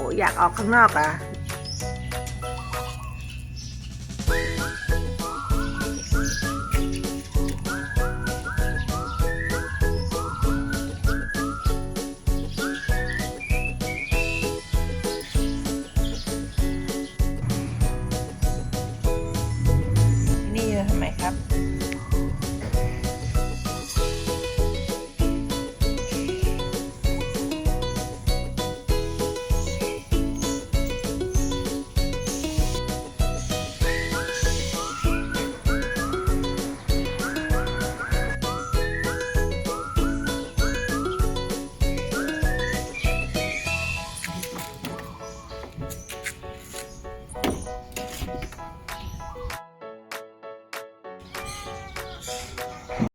อ้อยากออกข้างนอกอะนี่ทำไมครับ